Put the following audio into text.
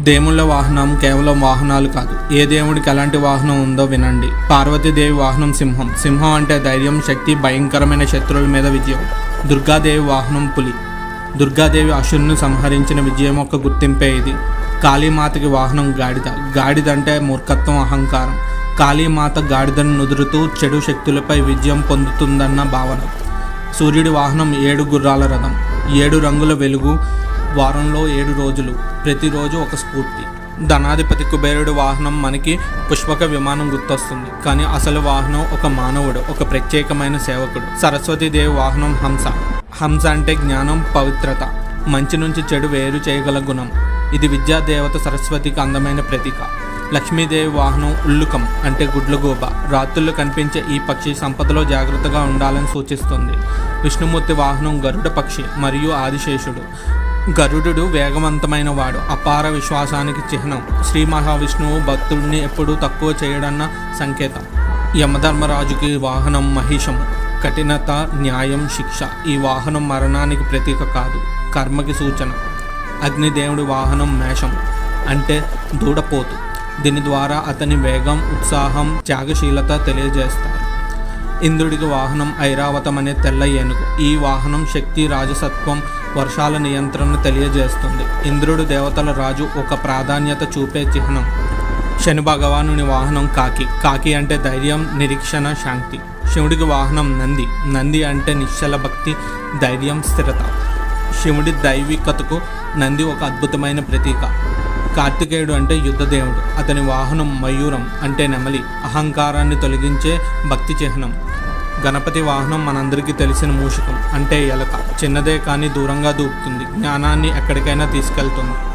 దేవుళ్ళ వాహనం కేవలం వాహనాలు కాదు. ఏ దేవుడికి ఎలాంటి వాహనం ఉందో వినండి. పార్వతీదేవి వాహనం సింహం. సింహం అంటే ధైర్యం శక్తి భయంకరమైన శత్రువుల మీద విజయం. దుర్గాదేవి వాహనం పులి. దుర్గాదేవి అసురుని సంహరించిన విజయం యొక్క గుర్తింపే ఇది. కాళీమాతకి వాహనం గాడిద. గాడిద అంటే మూర్ఖత్వం అహంకారం. కాళీమాత గాడిదను నుదురుతూ చెడు శక్తులపై విజయం పొందుతుందన్న భావన. సూర్యుడి వాహనం ఏడు గుర్రాల రథం. ఏడు రంగుల వెలుగు వారంలో ఏడు రోజులు ప్రతిరోజు ఒక స్ఫూర్తి. ధనాధిపతి కుబేరుడు వాహనం మనకి పుష్పక విమానం గుర్తొస్తుంది. కానీ అసలు వాహనం ఒక మానవుడు ఒక ప్రత్యేకమైన సేవకుడు. సరస్వతీదేవి వాహనం హంస. హంస అంటే జ్ఞానం పవిత్రత. మంచి నుంచి చెడు వేరు చేయగల గుణం. ఇది విద్యా దేవత సరస్వతికి అందమైన ప్రతీక. లక్ష్మీదేవి వాహనం ఉల్లుకం అంటే గుడ్లగూబ. రాత్రులు కనిపించే ఈ పక్షి సంపదలో జాగ్రత్తగా ఉండాలని సూచిస్తుంది. విష్ణుమూర్తి వాహనం గరుడ పక్షి మరియు ఆదిశేషుడు. గరుడు వేగవంతమైన వాడు అపార విశ్వాసానికి చిహ్నం. శ్రీ మహావిష్ణువు భక్తుడిని ఎప్పుడూ తక్కువ చేయడన్న సంకేతం. యమధర్మరాజుకి వాహనం మహిషము కఠినత న్యాయం శిక్ష. ఈ వాహనం మరణానికి ప్రతీక కాదు కర్మకి సూచన. అగ్నిదేవుడి వాహనం మేషం అంటే దూడపోతు. దీని ద్వారా అతని వేగం ఉత్సాహం త్యాగశీలత తెలియజేస్తారు ఇంద్రుడికి వాహనం ఐరావతం అనే తెల్ల ఏనుగు. ఈ వాహనం శక్తి రాజసత్వం వర్షాల నియంత్రణను తెలియజేస్తుంది. ఇంద్రుడు దేవతల రాజు ఒక ప్రాధాన్యత చూపే చిహ్నం. శని భగవానుని వాహనం కాకి. కాకి అంటే ధైర్యం నిరీక్షణ శాంతి. శివుడికి వాహనం నంది. నంది అంటే నిశ్చల భక్తి ధైర్యం స్థిరత. శివుడి దైవికతకు నంది ఒక అద్భుతమైన ప్రతీక. కార్తికేయుడు అంటే యుద్ధదేవుడు అతని వాహనం మయూరం అంటే నెమలి. అహంకారాన్ని తొలగించే భక్తి చిహ్నం. గణపతి వాహనం మనందరికీ తెలిసిన మూషికం అంటే ఎలక. చిన్నదే కానీ దూరంగా దూకుతుంది. జ్ఞానాన్ని ఎక్కడికైనా తీసుకెళ్తుంది.